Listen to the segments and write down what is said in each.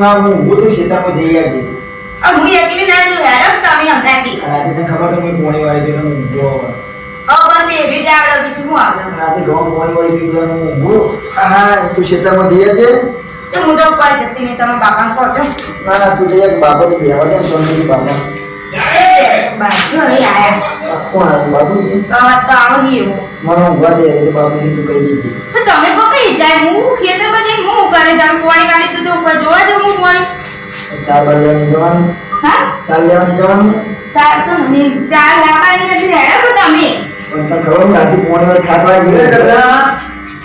ના હું ઊભું છું જઈ આવજે આ હું એકલી ના જો હેરમ તમે અંગાતી રાતે તને ખબર તો મેં પોણી વાળી તો હું હવે. હવે બસ એવી જ આવડે બીજું હું આવડે રાતે ઘઉં પોણી વાળી પીધું હું ઊભો હા તું શેતામાં જઈ આવજે તો હું તો જતી નહીં તમે બાપાને કહો છો. ના ના તું જઈ આવ બાબા બેહવા દે સોનથી બાબા. બાજુ અહીં આયા. કોણ આવ્યું બાબુજી તો તો આવો નહીં એવું. મને ઊંઘવા દે બાબુજી તું કહી દીધી તો જાય હું ખેતરમાં જઈને હું કરે જામ પાણી કાઢી તો તો જોવા જાઉં હું પાણી ચાર બાર લેવાની જવાનું. હા? ચાર લેવાની જવાનું ચાર તો નહીં ચાર લાવવાની નથી હેડો તો તમે. પણ તો ખબર હું રાતે પોણી થાક લાગી ગયો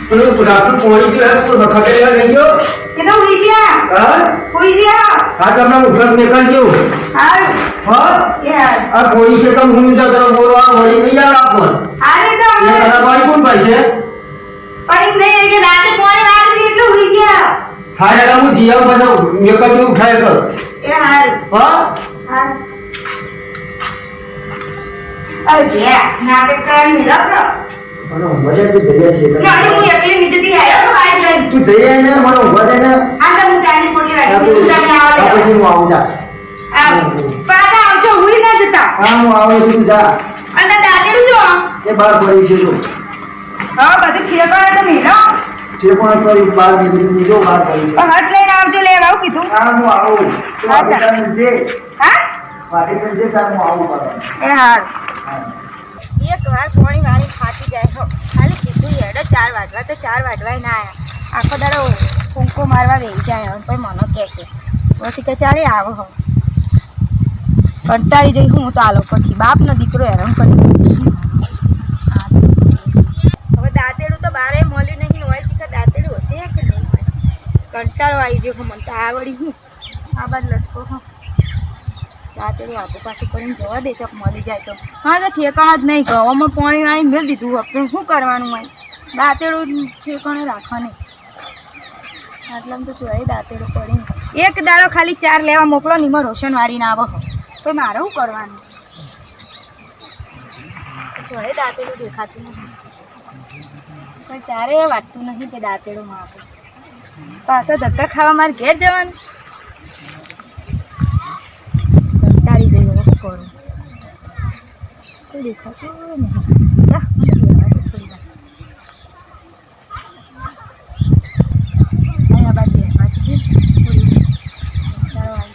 પેલું રાતનું પોણી ગયું તો ખખેલા નહીં ગયો? એ તો હુઈ ગયા. હા? હુઈ ગયા. હા તમને ઉઠસ નીકળ ગયો હા? યાર આ પોણી છે તો હું જ કરો બોલવા વળી નહીં યાર આપણ હાલે તો એ ભાઈ કોણ ભાઈ છે? પણ નહીં કે રાતે પાણી વાળી એટલે હુઈ ગયા. હા યાર હું જીયા બધો નીકળજો ઉઠાય કર એ હાલ. હા? હાલ. અરે જે નાટક કરી મિલો તો. મને મજા તો તું છે ના હું એકલી નીચેથી હેડો તો બાઈક લઈને તું જઈ આય ને મને ઊભા દે ને. હા તો હું ચાની પોટલી આ તું આ આવો પછી હું આવું જા. પાછા આવજો હુઈ ના જતા. હા હું આવું તું જા. અને દાદી જો. એ બહાર પડી છે તું. હા બધું ફેરવાય તો મિલો. જે કરી બહાર નીકળી તું જો બહાર હટ લઈને આવજો લેવા આવું કીધું. હા હું આવું. તું હા, આપી જા. તાર નીચે હા? પાટી જે તાર હું આવું પાછો. એ હાલ. એક વાર પાણી વાળી ફાટી જાય તો ખાલી કીધું હેડો ચાર વાટવા તો ચાર વાટવાય ના આવ્યા આખો દાડો કુંકો મારવા વેઈ જાય હવે પછી મને કહેશે. પછી કે ચાલે આવો હો કંટાળી જઈ હું તો આલો પછી બાપનો દીકરો હેરાન કરી હવે દાંતેડું તો બારે મળ્યું નહીં હોય છે કે દાંતેડું હશે કે નહીં હોય કંટાળો આવી ગયો મને તો આવડી હું. આ બાદ લટકો હું. રાત્રે આપો પાસે કરીને જવા દે ચક મળી જાય તો. હા તો ઠેકાણા જ નહીં ગવામાં પાણી વાળી મેળ દીધું આપણે શું કરવાનું હોય? દાંતેડું ઠેકાણે રાખવાનું. આટલામાં તો જોઈએ દાંતેડું પડીને. એક દાડો ખાલી ચાર લેવા મોકલો ને એમાં રોશન વાળીને આવો તો મારે શું કરવાનું? જોઈએ દાંતેડું દેખાતું નથી. પણ ચારે વાટતું નથી કે દાંતેડું માં પાછા ધક્કા ખાવા મારે ઘેર જવાનું. કંટાળી હવે કરું દેખાતું નહીં જા મને બેહવા દે થોડી વાર. અહીં આ બાજુ બેહવા દે, થોડી વાર. કંટાળો આવે.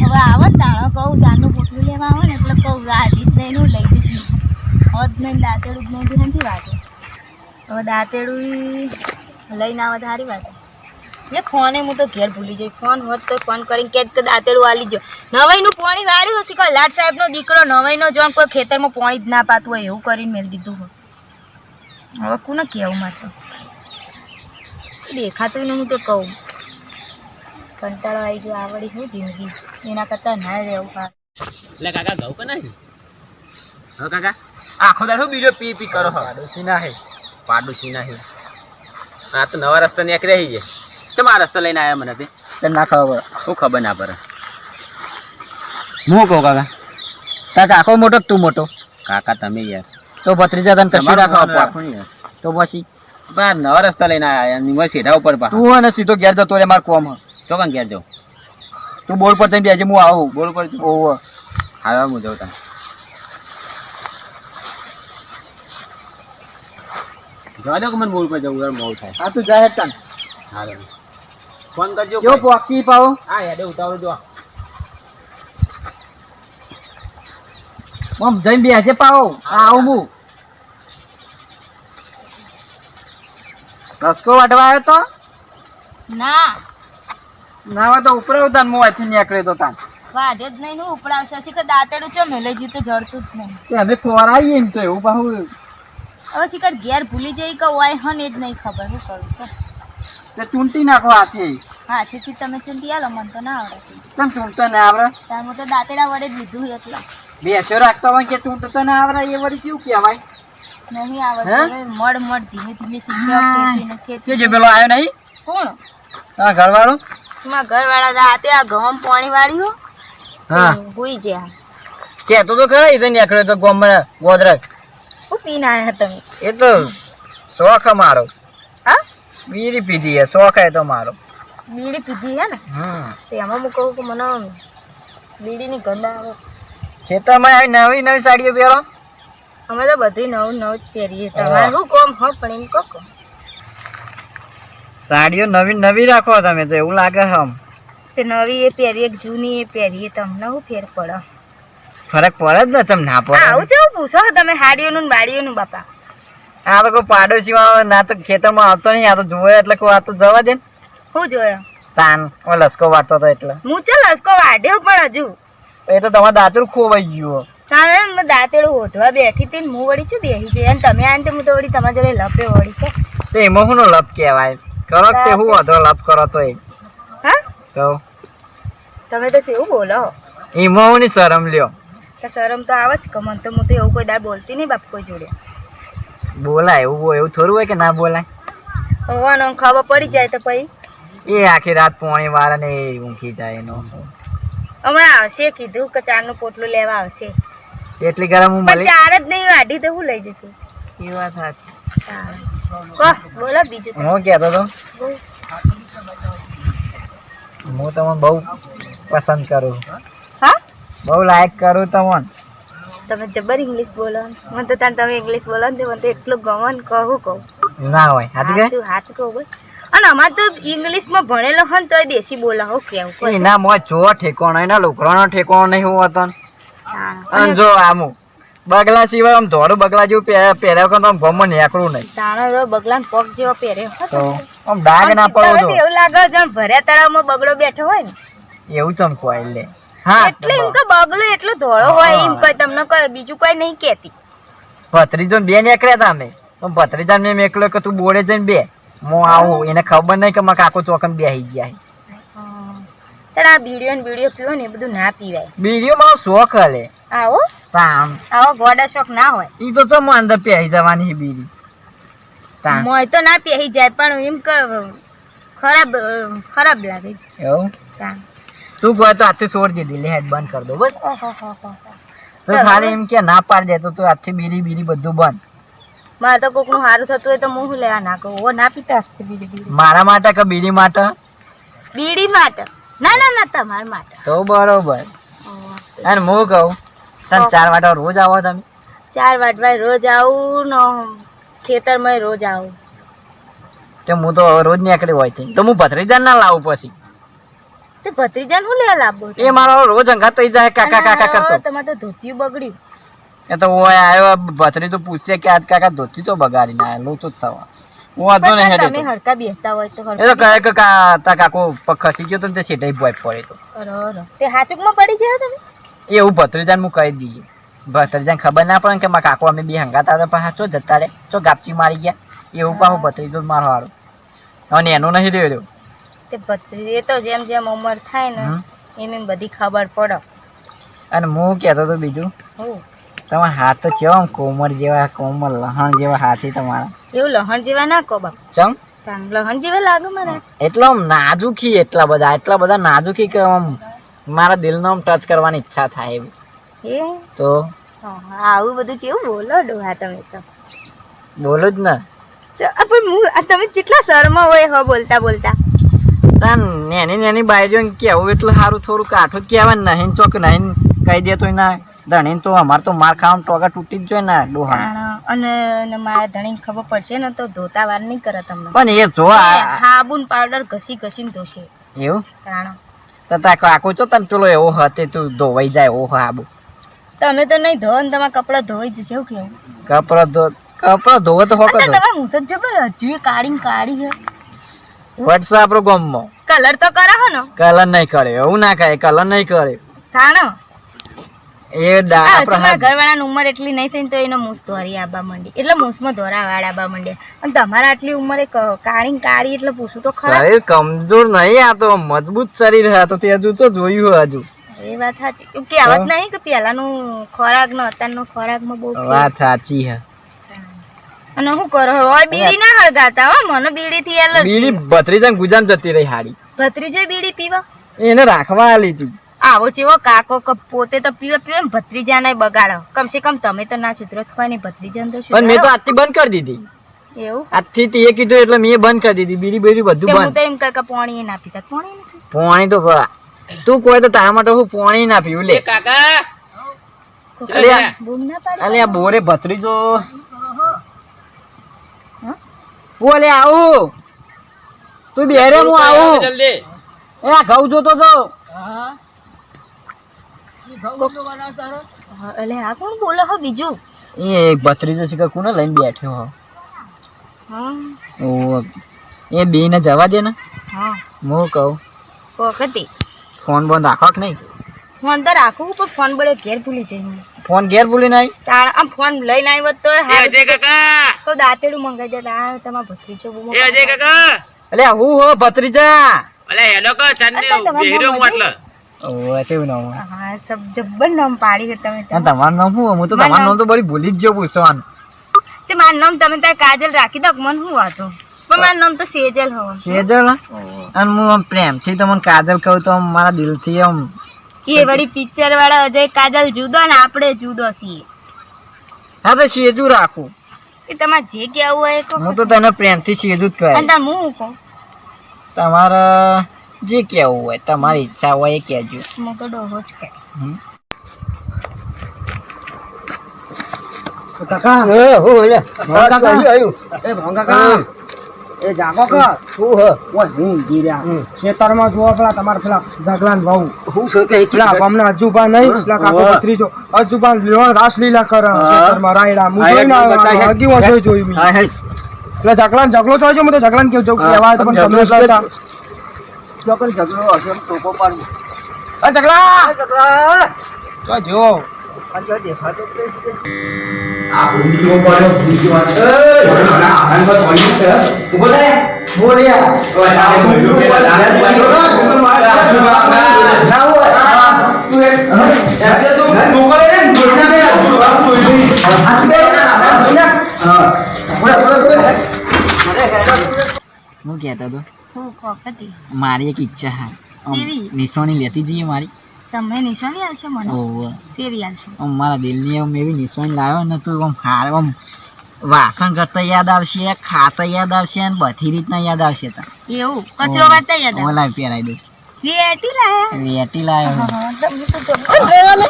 હવે આવો ને તાણો કહું જાનનું પોટલું લેવા આવે ને એટલે કહું ગાડી જ નહીં નું લઈ જઈશ હોત નહીં દાંતેડું જ નહીં નથી વાતો હવે દાંતેડું લઈને આવે તો સારી વાત. એ ફોને હું તો ઘેર ભૂલી જઈ. ફોન હોત તો ફોન કરીને કે કે દાંતેડું આલી જો નવાઈનું પાણી વાળ્યું હશે કોઈ લાટ સાહેબનો દીકરો નવાઈનો જોન કોઈ ખેતરમાં પાણી જ ના પાતું હોય એવું કરીને મેળ દીધું હોય. હવે કોને કહેવું મારે દેખાતું નહીં હું તો કહું. કંટાળો આવી ગયો આવડી હું જિંદગી. એના કરતાં ના રહેવું. એટલે કાકા ઘઉં કે નહીં હા કાકા. આખો દાડો બીજો પી પી કરો પાડોશી ના હે પાડોશી ના હે આ તો નવા રસ્તા રહી છે. ચમ આ રસ્તો લઈને આવ્યા મને તે? તને ના ખબર શું ખબર ના પડે? હું કહું કાકા? કાકા આખો મોટો તું મોટો? કાકા તમે યાર. તો ભત્રીજા તને કશું રાખવા તો પછી? બા નવા રસ્તા લઈને આવ્યા નિમય સીધા ઉપર પા તું અને સીધો ઘેર જતો રે માર કોમ. ચોકન ઘેર જાઉં. તું બોર્ડ પર જઈને બેજે હું આવું. બોલ પર ઓવ હા હું જાઉં તમે જવા દો કે મને બોલ પર જવું યાર મોડું થાય. હા તું જાહેર તન. હા ફોન કરજો. કેવો પોકી પાવો. હા હેડે ઉતાવળ જો મમ જઈને બેસજે પાવો. આવું હું. રસકો વાટવા આવ્યો તો? ના. ના હોય તો ઉપરાવ તાન હું અહીંથી નીકળ્યો તો તાન. વાઢે જ નહીં હું ઉપડાવશે કે દાંતેડું છે મેલે જીતે તો જડતું જ નહીં. અમે ખોરાઈએ એમ તો એવું પાછું હવે શિખર ઘેર ભૂલી જઈ કે હોય હન એ જ નહીં ખબર શું કરું તો તે ચૂંટી નાખો હાથે. હાથેથી તમે ચૂંટી આલો મને તો ના આવડે. તમે ચૂંટતો ના આવડે? હું તો દાંતેડા વડે જ લીધું એટલે. બેસો રાખતો હોય કે ચૂંટતો ના આવડે એ વળી કેવું કહેવાય? નહીં આવડે મડ મડ ધીમે ધીમે શીખ્યો કે ખેંચી જે પેલો આવ્યો નહીં? કોણ? તારા ઘરવાળો? તમારા ઘરવાળા રાતે આ ગમ પાણી વાળ્યું હા. હુઈ જ્યાં કેતો તો ખરા એ નીકળ્યો તો ગોમમાં ગોદરક. શું પીને આવ્યા તમે? એ તો શોખ મારો હા? બીડી પીધી હે શોખ હે તો મારો. બીડી પીધી હે ને? હમ. તો એમાં હું કહું કે મને બીડીની ગંધ આવે. ખેતરમાં આવી નવી નવી સાડીઓ પહેરો? અમે તો બધી નવું નવું જ પહેરીએ. તમારે શું કોમ? હો પણ એમ કહો. સાડીઓ નવી નવી રાખો તમે તો એવું લાગે હમ તે નવી એ પહેરીએ જૂની એ પહેરીએ? તમને શું ફેર પડે? ફરક પડે જ ને તમે ના પડે? આવું કેવું પૂછો? તમે હાડીઓનું ને બાડીઓનું બાપા. આ તો કોઈ પાડોશીમાં ના તો ખેતરમાં આવતો નહીં આ તો જોયો એટલે કોઈ આ તો જવા દે હું જોયો? તાન ઓ લસકો વાટતો હતો એટલે. હું ચો લસકો વાઢ્યો પણ હજુ? એ તો તમારા દાંતરું ખોવાઈ ગયું. તારે મેં દાંતેડું હોધવા બેઠી હતી હું વળી છું બેસી જઈ? અને તમે આને તો હું તો વળી તમારી જોડે લપે વળી કે? તો એમાં શું લપ કહેવાય. કરો તે હું વધો લપ કરો તો એ હા? તો? તમે તો કેવું બોલો. એમાં હું ની શરમ લ્યો. શરમ તો આવે જ કે મને તો હું તો એવું કોઈ દાળ બોલતી નહીં બાપ કોઈ જોડે. બોલાય એવું એવું થોડું હોય કે ના બોલાય? હોવાનો ખબર પડી જાય તો પછી. એ આખી રાત પોણી વાળા ને એ ઊંઘી જાય એનો. હમણાં આવશે કીધું કે ચારનું પોટલું લેવા આવશે. એટલી ગરમ હું મળી? ચાર જ નહીં વાઢી તો હું લઈ જશું એ વાત સાચી. કહો, બોલો બીજું હું કહેતો તો હું તમને બહુ પસંદ કરું. હા બહુ લાયક કરું તમને. તમે જબર ઇંગ્લિશ બોલો. મને તો તાર તમે ઇંગ્લિશ બોલો ને મને તો એટલું ગમે ને કહું કહું. ના હોય સાચું કે? સાચું કહું ભાઈ અને અમાર તો ઇંગ્લિશમાં ભણેલો હોય તો દેશી બોલા હો કેવું કોઈ ના મોં જો ઠેકોણો એના લોકરાનો ઠેકોણો નહીં હોતો. અને જો આમું બગલા સિવાય આમ ધોળું બગલા જેવું પહે- પહેર્યા તો આમ ગમો નીકળવું નહીં. તાણો બગલા ને પગ જેવો પહેર્યો તો આમ ડાગ ના જો એવું લાગે જેમ ભર્યા તળાવમાં બગડો બેઠો હોય ને. એવું ચમકવાય લે. હા એટલે એમ કે બગલો એટલો ધોળો હોય એમ કોઈ તમને કોઈ બીજું કોઈ નહીં કેતી ભત્રીજો બે નીકળ્યા તા અમે. પણ ભત્રીજા મેં એકલો કે તું બોડે જઈને બે. હું આવું એને ખબર નહીં કે મારા કાકો ચોકન બેસી ગયા છે. આ બીડીઓ ને બીડીઓ પીવો ને એ બધું ના પીવાય. બીડીઓ માં શોખ હલે. આવો. તામ આવો ગોડા શોખ ના હોય. ઈ તો ચમ અંદર પહેરી જવાની બીડી. તામ મોય તો ના પહેરી જાય પણ એમ કે ખરાબ ખરાબ લાગે. એવું? તાણ. તું કહે તો હાથથી છોડી દીધી લે હેડ બંધ કરી દો બસ. તો ખાલી એમ કે ના પાડી દે તો તું હાથથી બીડી બીડી બધું બંધ. મારે તો કોકનું સારું થતું હોય તો હું શું લેવા ના કહું? ઓ ના પીતા હશે બીડી બીડી મારા માટે કે બીડી માટે? બીડી માટે? ના ના ના તમારા માટે. તો બરોબર. અને હું કહું તને ચાર વાટ રોજ આવો તમે? ચાર વાટવા રોજ આવું ને ખેતરમાં રોજ આવું. તો હું તો રોજ નીકળી હોય તો હું ભત્રીજા ના લાવું પછી? તે ભત્રીજા નું લે લાબો એ મારો રોજ અંગાત થઈ જાય કાકા કાકા કરતો. તમારે તો ધોતિયું બગડ્યું. એ તો ઓય આવ્યો ભત્રી તો પૂછશે કે આજ કાકા ધોતી તો બગાડી ના લો તો થવા. હું વાંધો નહીં હેડે તમે હરકા બેસતા હોય તો એ તો કહે કે કા તા કાકો પગ ખસી ગયો તો પડે તો. અરે જાય તમે? એવું ભત્રીજાને હું કહી દઈએ. ભત્રીજાને ખબર ના પડે કે મારા કાકો અમે બે હંગાતા હતા પાછા ચો જતા રે ચો ગાપચી મારી ગયા. એવું પાછું ભત્રીજો મારો હારો અને એનું નહીં રહ્યો. તે ભત્રી એ તો જેમ જેમ ઉંમર થાય ને એમ એમ બધી ખબર પડે. અને હું કહેતો તો બીજું? તમારા હાથ તો કેવા કોમર જેવા કોમર લહણ જેવા હાથી તમારા? એવું લહણ જેવા ના કહો બાપ. ચમ? લહણ જેવા લાગે મને. એટલા નાજુકી એટલા બધા એટલા બધા નાજુકી કે આમ મારા દિલનો આમ ટચ કરવાની ઈચ્છા થાય એવી. એ? તો? હા, આવું બધું કેવું બોલો ડોહા તમે તો. બોલો જ ને. પણ હું તમે કેટલા શરમા હોય હો બોલતા બોલતા. તાન નેની નેની બાયરીઓ કેવું એટલે સારું થોડું કાઠું કહેવાય નહીં ચોક નહીં કહી દે તો ના. ધણીને તો અમારે તો માર ખાવામાં ટોગા તૂટી જ જોઈએ ને ડોહા. અને મારા ધણીને ખબર પડશે ને તો ધોતા વાર નહીં કરે તમને. પણ એ જો સાબુન પાવડર ઘસી ઘસીને ધોશે. એવું? તો તાકો કાકો છો તને પેલો એવો હતે તું ધોવાઈ જાય ઓહો આબુ તમે તો નહીં ધો ને તમારા કપડા ધોઈ જશે એવું કેવું? કપડાં ધો કપડાં ધોવો તો હોકો તમારા મુસક જબર હજી કાઢીને કાઢી છે. વોટ્સએપ આપણો ગમમાં. કલર તો કરો હો ને. કલર નહીં કરે એવું ના કહે કલર નહીં કરે. થાણો એ દા આપણા ઘરવાળાની ઉંમર એટલી નહીં થઈ તો એનો મૂસ ધોરી આબા મંડી. એટલે મૂસમાં ધોરા વાળ આબા માંડ્યા અને તમારા આટલી ઉંમરે કાળી કાળી એટલે પૂછું તો ખરા? શરીર કમજોર નહીં આ તો મજબૂત શરીર હા તો તે હજુ તો જોયું હજુ. એ વાત સાચી. કહેવત નહીં કે પહેલાનું ખોરાક નો અત્યારનો ખોરાકમાં બહુ વાત સાચી હે અને હું કરો? હવે બીડી ના હળગાતા હો. મને બીડી થી એલર્જી બીડી ભત્રીજા ગુજામ જતી રહી હાડી ભત્રીજો બીડી પીવા? એને રાખવા આલી તું. આવો ચેવો કાકો ક- પોતે તો પીવા પીવે ને ભત્રીજાને બગાડો. કમસે કમ તમે તો ના સુધરો તો કોઈ નહીં ભત્રીજા તો પણ મેં તો આજથી બંધ કરી દીધી. એવું? આજથી તે કીધું એટલે મેં બંધ કરી દીધી. બીડી બીડી બધું હું બંધ. તો એમ કાકા પાણી ના પીતા. પાણી પાણી તો તું કોઈ તો તારા માટે હું પોણી ના પીવું લે. કાકા. અલ્યા. બૂમ ના પાડી અલ્યા બોરે ભત્રીજો? બોલે આવું. તું બેરે હું આવું. જલ્દી. એ આ ઘઉં જોતો તો. અલે આ કોણ બોલે હો બીજું? એ એક ભત્રીજો છે કે કોને લઈને બેઠ્યો હો? ઓ એ બે ને જવા દે ને. હા. હું કહું. વખતે ફોન બંધ રાખો કે નહીં? ફોન તો રાખું પણ ફોન બળે ઘેર ભૂલી જઈ ફોન ઘેર ભૂલી નહીં ચાલ આમ ફોન લઈને આવ્યો તો એ અજય કાકા! તો દાંતેડું મંગાઈ દે આ તમારા ભત્રીજો બૂમો એ અજય કાકા! અલે હું હો ભત્રીજા? અલે હેલો કો ચાંદની અત્યારે તમારું નામ હું એટલે ઓ છે નામ હા સબ જબ્બર નામ પાડી છે તમે અને નામ શું હું તો મારું નામ તો બળી ભૂલી જ જો પૂછવાનું. તે મારું નામ તમે ત્યાં કાજલ રાખી દો મને હું વાતો પણ મારું નામ તો સેજલ હો. સેજલ અને હું પ્રેમ પ્રેમથી તમને કાજલ કહું તો મારા મારા દિલથી આમ એ વળી પિક્ચર વાળા અજય કાજલ જુદો ને આપણે જુદો છીએ. હા તો સેજુ રાખું. એ તમારે જે કહેવું હોય કહો. હું તો તને પ્રેમથી સેજુ જ કહે અને તાર હું કહું તમારે જે કહેવું હોય તમારી ઈચ્છા હોય એ કહેજો. હું તો ડોહો જ કહે કાકા હો લે કાકા. આવ્યું એ કાકા. એ જાગો કે? શું હ? ઓય હું ગીર્યા ખેતરમાં જોવો પેલા તમાર પેલા જગલાન ભાઉ. હું છે કે પેલા અમને અજુબા નહીં પેલા કાકો ભત્રીજો. અજુબા લો રાસલીલા કરે. ખેતરમાં રાયડા. મુ જોઈ ના હગી વાંસો જોઈ મેં. પેલા જગલાન જગલો છે હું તો જગલાન કે જવું કહેવાય તો પણ તમે એટલા હતા. આ જગલા તો જો આ અ જગલા જગલા તો એ, હોય. હા? તું કહેતો હતો મારી એક ઈચ્છા હા? નિશાની લેતી જઈએ મારી તમે નિશાની આવશે મને? ઓવ કેવી આવશે આમ મારા દિલની આમ એવી નિશાની લાવ્યો ને તું આમ હાર આમ વાસણ કરતા યાદ આવશે ખાતા યાદ આવશે અને બધી રીતના યાદ આવશે તા એવું? કચરો વાળતા યાદ ઓલા પહેરાઈ દઉં વેટી લાયા વેટી જબ્બર.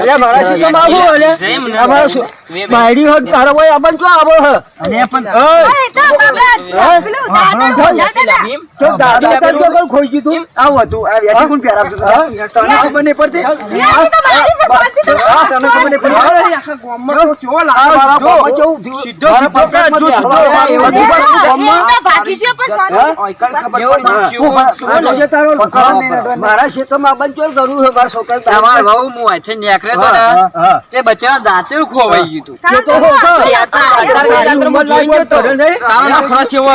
અરે મારા શીખમાં આવું અરે અમારો બાયડી હોત તારો ભાઈ આપણ ક્યાં આવો હ અને પણ અરે, તો બાપરા, પેલું દાદાનું બોલાવતા તો દાદા તો કોઈ ખોઈ ગયું તું હતું આ વેટી કોણ પહેરાવતું હતું તને ખબર પડતી વેટી તો મારી પર તો હા, તને ખબર પડતી અરે આખા ગામમાં તો ચો લાગે મારા ગામમાં કેવું સીધો સીધો જો સીધો અરે, એવા એ ગામમાં ભાગી ગયો પણ શાંતિ. મારા ક્ષેત્રમાં બંધ કેવું છે મારા છોકરા તમારો વહુ હું અહીંથી નીકળ્યો તો તે બચ્ચાનો દાંતે ખોવાઈ ગયું તો.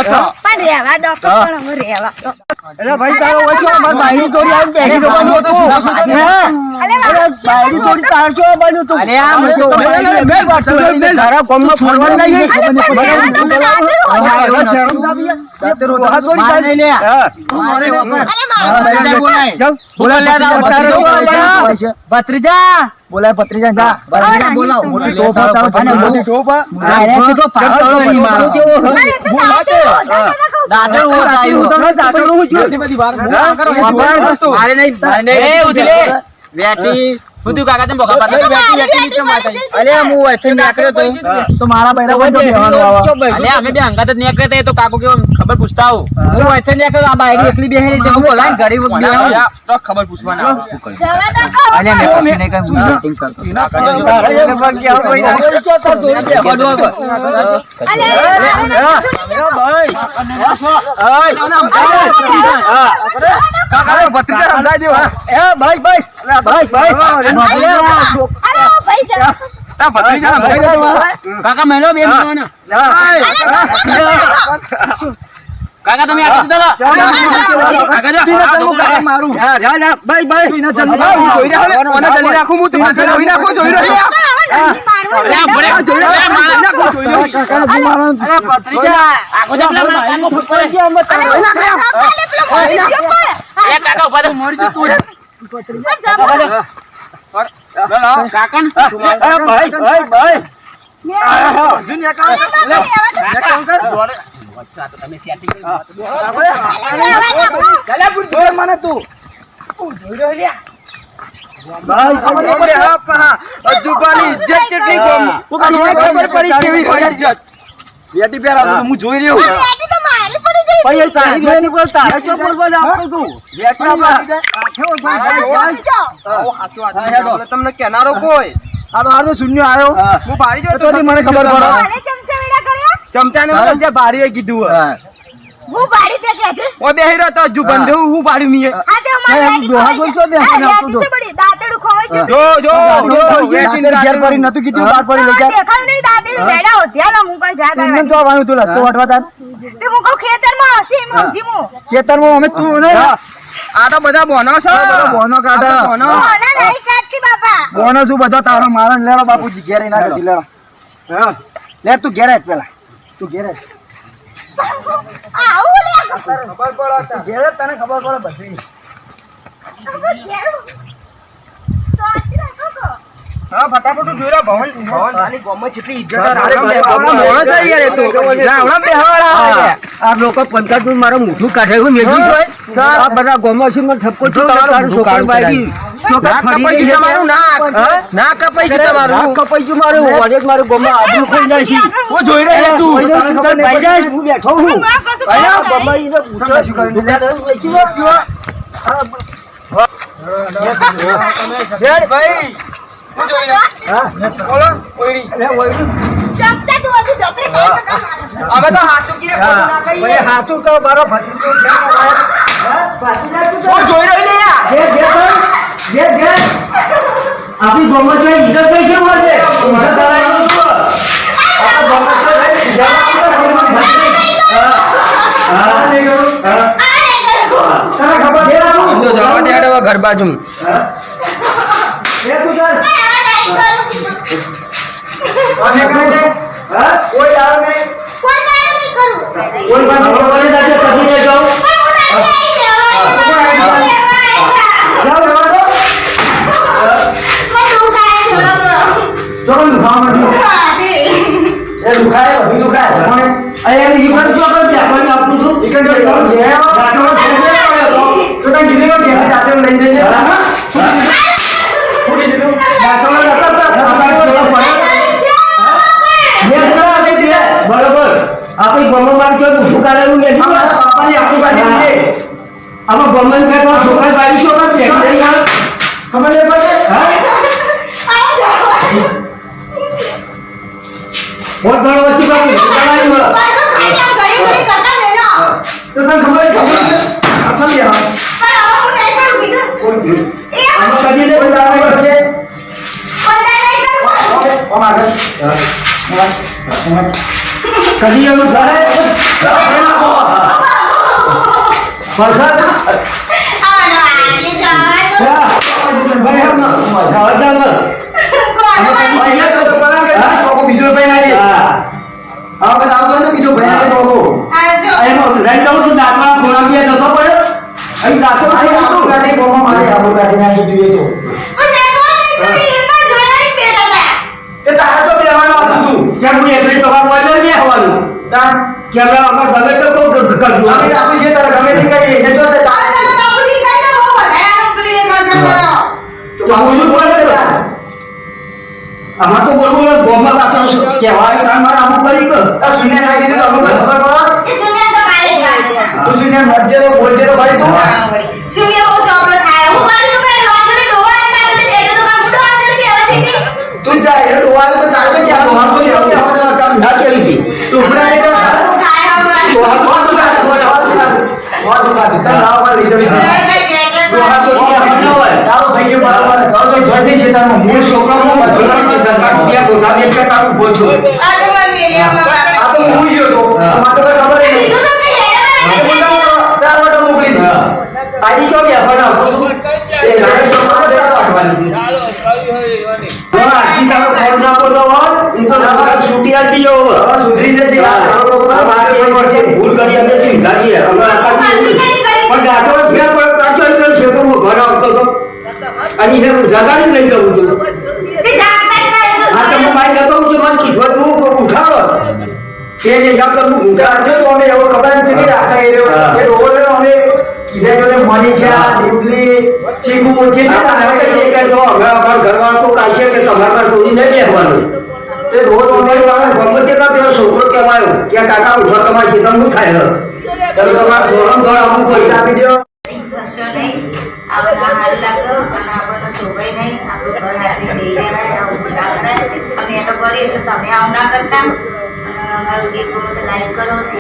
તો. પણ દો પણ દો. ભાઈ તારો વચ્ચે અમાર બાઈ દોરી આવીને બેસી હતું. હે? અલે અરે થોડી તાર કેવા બન્યું તું? અરે આ મને તો મેં વાત કરી. તારા નહીં. તો દાદરું હા, હોય. એવા શરમ ના બી. દાંતેરું તો હાથ વળી માર જાય. નહીં લે. હા. મારે મારા બોલાય. બોલા લે ભત્રીજા ભત્રીજા. બોલાય. ભત્રીજા. બોલાય ભત્રીજા જા. બરાબર બોલાવ મોટી ટોપા તારો અને મોટી ટોપા. અરે કેટલો પાવર કરી મારો. કેવો હે? અરે તો દાદરું હું દાંતેરું આવ્યો. તો દાંતેરું હું જોયું. હા? મારે નહીં મારે નહીં. એ ઉધલે વેટી બધું કાકા તમે ભોગા. અલે હું અહીંથી નીકળ્યો તો તો મારા બૈરા આવા. અલે અમે બે હંગાત જ નીકળ્યા તા, એ તો કાકો કેવો ખબર પૂછતા આવું હું અહીંથી નીકળ્યો આ બાયડી એકલી બેહેલી તે હું બોલાય ગરીબ બેહું. તો ખબર પૂછવાના જવા દો કહું. મેં પછી નહીં કઈ હું કરતો. તારા એને પણ કહેવાનું કોઈ ના. અલે, મારે નથી સુની જતો. કાકા, ભત્રીજા સમજાઈ દ્યો, હા. એ, ભાઈ, ભાઈ. ભાઈ, ભાઈ. ભાઈ કાકા મેલો બે કાકા તમે આગળ દીધા મારું. જા, જા, બાય ભાઈ, ભાઈ. ભાઈ, હું જોઈ રહ્યો ઓના જલી નાખું હું? તમને જોઈ નાખું, જોઈ રહ્યો. કાકા, પેલો હજુ ને કાં બાપા, લે હવે તો- ને કામ કર. આ તો તમે setting કરી હા. દો. અરે, હવે તો- ચાલ્યા પૂર જોર મને તું. ભાઈ ખબર નહીં પડે. હા પા અજુબાની ઇજ્જત કેટલી ખબર પડી કેવી હોય ઇજ્જત? બેટી પેર આવતો હું. જોઈ રહ્યો બેટી તો મારી પડી ગઈ ભાઈ તારી બેન પર તારે ક્યાં બોલવાનું આપણે તું? બેટી આપણા આ જમી જાઓ. તમને કેનારો કોઈ? આ તો હારો શૂન્ય આવ્યો હું. બારી જો તો મને ખબર પડે. ચમચા વેડા કર્યા? ચમચાને બારીએ કીધું હું પાડી દે કે છે. ઓ બેહી રહ્યો તો હજુ બંધ હું. બારી મીએ આ તે અમારી બેટી ડોહા ખવાય બે આ હાથે બેટી છે બડી, દાંતેડું ખવાય છે. જો જો જો વેટીને ઘેર પડી નતું કીધું બાર પડી લઈ જા દેખાય નહીં, દાતેડું બેડા હોત્યા લો, હું કઈ જા જા તો આવવાનું તું લસકો વાટવા તાર તે હું કહું ખેતરમાં હશે એમ સમજી ખેતરમાં અમે તું ને આ તો બધા બોનો છો. બોનો કાઢા. બોનો. નહીં કાઢતી બાપા. બોનો શું બધો તારો મારો ને લેડો બાપુજી ઘેર ના કાઢી લેડો હા. લે તું ઘેરે પેલા. તું ઘેર. ખબર પડે ઘેર તને ખબર પડે બધી. હા ફટાફટ જોઈ લે ભવન ભવન તારી ગોમમાં કેટલી ઇજ્જત માણસ છે યાર એ રાવણા બેહવાડા આ લોકો પંચાયત કાઢે એવું આ બધા ગોમમાં છે મને ઠપકો છું તારું છોકરા બાકી ના કપાઈ ગયું તમારું નાક. ના કપાઈ ગયું તમારું. નાક કપાઈ ગયું મારું. વડે મારું ગોમમાં આબરૂ ખોઈ જાય છે હું જોઈ રહ્યો તું તું ભાઈ જાય હું બેઠો હું અયા ખબર ઈને પૂછો. શું કરીને ભાઈ. બોલો ઓયડી. લે ઓયડી. ચમચા તું હજુ ઢોકળી ખાઈ તો કામ આવે. અમે તો હાચું કીએ ખોટું ના કહીએ હાચું કહો મારો ભત્રીજો છે જોઈ રહી લે જે જે જે જે આપણી ગોમતમાં ઇજ્જત કઈ છે? હશે મને તારા ઘર બાજુ? કોઈ આવે નહીં. કોઈ દાડો નહીં કરું. કોઈ પણ માર ઊભું કરેલું ને અમારા બાપાની આખું કાઢી આમાં ગોમન છોકરા ખબર નહીં પડે? ઘણો વચ્ચે બાજુ ખાઈને આમ ઘડી ઘડી તો તને ખબર ખબર છે? આ. આ કદી ને દાવા કરજે બધા નહીં ઓમ આગળ. કદી હમ મજા કોણ? બીજો ભાઈ બીજો ભાઈ. એનો નતો પડ્યો અહીં આપણું ગાડી ગોમાં મારે આપણું ગાડી નાખી જોઈએ તો નહીં. તે તારે તો બેવાનું હતું તું કેમ હું એકલી તો તાર કેમેરા વગર ભલે તો કોઈ કરતું આપણે આપણું છે તારે ગમે તે કહીએ ને જો તે. આ તમે બાપુજી કહી દો, હું વધારે પેલી એક વાત કરો. તો હું શું બોલે તે આમાં તો બોલવું ને ગોમાં આપણો કહેવાય? કામ મારે અમુક કરી કર આ શૂન્ય નાખી દીધું અમુક ખબર પડે? એ શૂન્ય તો કાલે જ વાંચે. તું શૂન્ય મરજે તો બોલજે તો ભાઈ તું. શૂન્ય બહુ ચોપડો થાય. હું મારી તો મેં વાંચો ને ડોહા એના બધે બેઠો તો કાં બુડો વાંચો ને કહેવાતી. હતી. તું જા એ ડોહાલ તો તારે તો ક્યાં? તો લેવા દેવા કામ ના કરી તું હમણાં મોકલી દીધી આજી ચો ગયા પણ આપો એ રાય છોકરાનો દેવા વાટવાની હતી હા, આજી તારો તો જજે. એક ભૂલ કરી અમે. અમે પણ ઘેર પર છે તો હું ઘર આવતો હતો. અને એને હું જગાડી લઈ જવું છું. તે જાગતા જ નહીં. હા, તો હું નતો ઉઠ્યો, મને કીધું તું કોઈ તે જે જામ હું ઉઠાડ છે તો અમે એવો ખબર છે નથી રાખતા એ એ રોલ અમે કીધા મનીષા દીપલી ચીકુ જે જે નાના છે એ કહે જો હવે અમારા ઘરમાં તો કાઢશે કે તમારા ઘર ટોળી નહીં બેસવાનું તે રોજ અમે ગમે તેટલા પેલો છોકરો કહેવાયો કે, કાકા ઉઠો તમારે શીતમ શું થાય ચલો, તમારે ધોરણ ધોરણ અમુક પૈસા આપી દો આવું અને આપણને શોભાય નહીં. આપણું ઘર હાથે આવું અમે એ તો કરીએ તો તમે આવું ના કરતા. અમારો તો લાઈક કરો